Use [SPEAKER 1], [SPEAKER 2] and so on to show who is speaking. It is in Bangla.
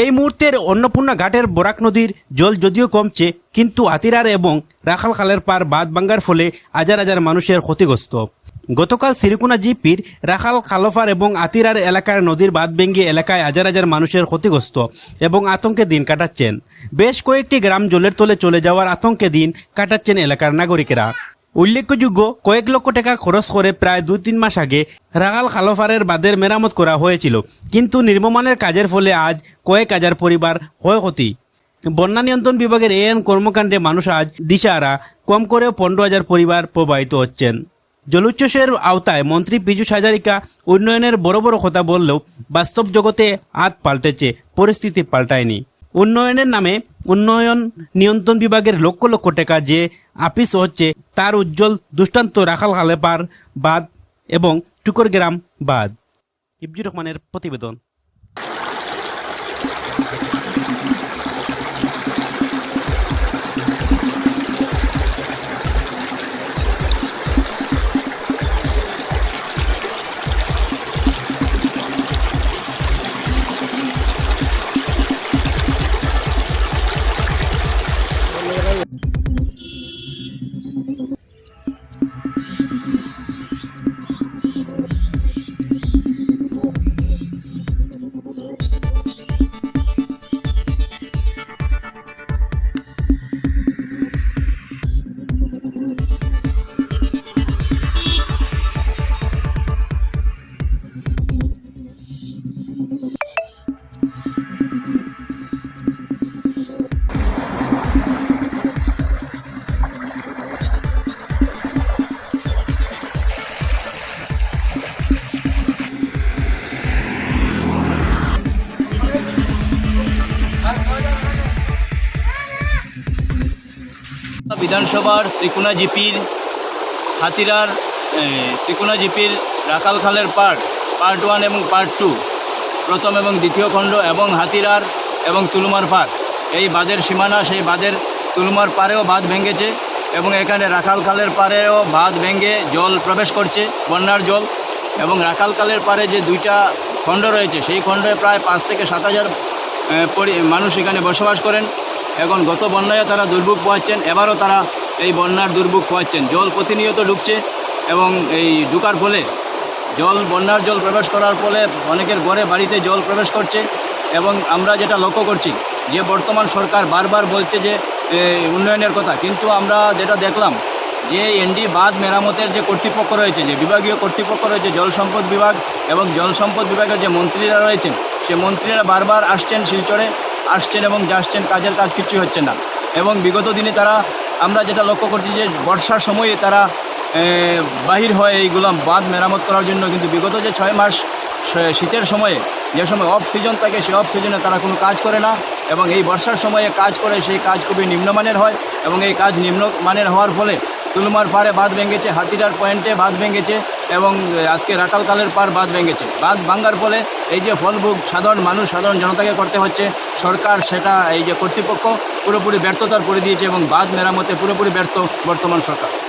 [SPEAKER 1] এই মুহূর্তের অন্নপূর্ণা ঘাটের বরাক নদীর জল যদিও কমছে, কিন্তু আতিরার এবং রাখাল খালের পার বাঁধ ভাঙ্গার ফলে হাজার হাজার মানুষের ক্ষতিগ্রস্ত। গতকাল সিরিকুনা জিপির রাখাল, খালোফার এবং আতিরার এলাকার নদীর বাঁধ ভেঙে এলাকায় হাজার হাজার মানুষের ক্ষতিগ্রস্ত এবং আতঙ্কে দিন কাটাচ্ছেন। বেশ কয়েকটি গ্রাম জলের তলে চলে যাওয়ার আতঙ্কে দিন কাটাচ্ছেন এলাকার নাগরিকেরা। উল্লেখযোগ্য, কয়েক লক্ষ টাকা খরচ করে প্রায় দুই তিন মাস আগে রাগাল খালোফারের বাঁধের মেরামত করা হয়েছিল। কিন্তু নির্মমানের কাজের ফলে আজ কয়েক হাজার পরিবার ক্ষয়ক্ষতি। বন্যা নিয়ন্ত্রণ বিভাগের এএন কর্মকাণ্ডে মানুষ আজ দিশাহারা। কম করেও পনেরো হাজার পরিবার প্রবাহিত হচ্ছেন। জলোচ্ছ্বাসের আওতায় মন্ত্রী পীযূষ হাজারিকা উন্নয়নের বড় বড় কথা বললেও বাস্তব জগতে হাত পাল্টেছে, পরিস্থিতি পাল্টায়নি। উন্নয়নের নামে উন্নয়ন নিয়ন্ত্রণ বিভাগের লক্ষ লক্ষ টাকা যে আপিস হচ্ছে, তার উজ্জ্বল দৃষ্টান্ত রাখাল হালেপার বাদ এবং টুকর গ্রাম বাদ। ইবজুর রহমানের প্রতিবেদন।
[SPEAKER 2] বিধানসভার শ্রীকুনা জিপির হাতিরার শ্রীকুনা জিপির রাকাল খালের পার্ট পার্ট ওয়ান এবং পার্ট টু, প্রথম এবং দ্বিতীয় খণ্ড এবং হাতিরার এবং তুলুমার পার এই বাঁধের সীমানা সেই বাঁধের তুলুমার পাড়েও বাঁধ ভেঙেছে এবং এখানে রাখাল খালের পাড়েও বাঁধ ভেঙে জল প্রবেশ করছে, বন্যার জল। এবং রাখাল খালের পাড়ে যে দুইটা খণ্ড রয়েছে, সেই খণ্ডে প্রায় পাঁচ থেকে সাত হাজার মানুষ এখানে বসবাস করেন। এখন গত বন্যায় তারা দুর্ভোগ পোয়াচ্ছেন এবারও তারা এই বন্যার দুর্ভোগ পোয়াচ্ছেন জল প্রতিনিয়ত ঢুকছে এবং এই ঢুকার ফলে জল, বন্যার জল প্রবেশ করার ফলে অনেকের ঘরে বাড়িতে জল প্রবেশ করছে এবং আমরা যেটা লক্ষ্য করছি, যে বর্তমান সরকার বারবার বলছে যে উন্নয়নের কথা। কিন্তু আমরা যেটা দেখলাম, যে এনডি বাঁধ মেরামতের যে কর্তৃপক্ষ রয়েছে, যে বিভাগীয় কর্তৃপক্ষ রয়েছে, জল সম্পদ বিভাগ এবং জল সম্পদ বিভাগের যে মন্ত্রীরা রয়েছেন, সে মন্ত্রীরা বারবার আসছেন শিলচরে। আসছেন এবং যাচ্ছেন কাজের কাজ কিছুই হচ্ছে না। এবং বিগত দিনে তারা, আমরা যেটা লক্ষ্য করছি যে বর্ষার সময়ে তারা বাহির হয় এইগুলো বাঁধ মেরামত করার জন্য কিন্তু বিগত যে ছয় মাস শীতের সময়ে, যে সময় অফ সিজন থাকে, সেই অফ সিজনে তারা কোনো কাজ করে না। এবং এই বর্ষার সময়ে কাজ করে, সেই কাজ খুবই নিম্নমানের হয়। এবং এই কাজ নিম্নমানের হওয়ার ফলে, তুলমার পাড়ে বাঁধ ভেঙেছে হাতিটার পয়েন্টে বাঁধ ভেঙেছে। এবং আজকে রাকালকালের পার বাঁধ ভেঙেছে। বাঁধ ভাঙ্গার ফলে এই যে ফলভোগ সাধারণ মানুষ, সাধারণ জনতাকে করতে হচ্ছে, সরকার সেটা এই যে কর্তৃপক্ষ পুরোপুরি ব্যর্থতার করে দিয়েছে এবং বাঁধ মেরামতে পুরোপুরি ব্যর্থ বর্তমান সরকার।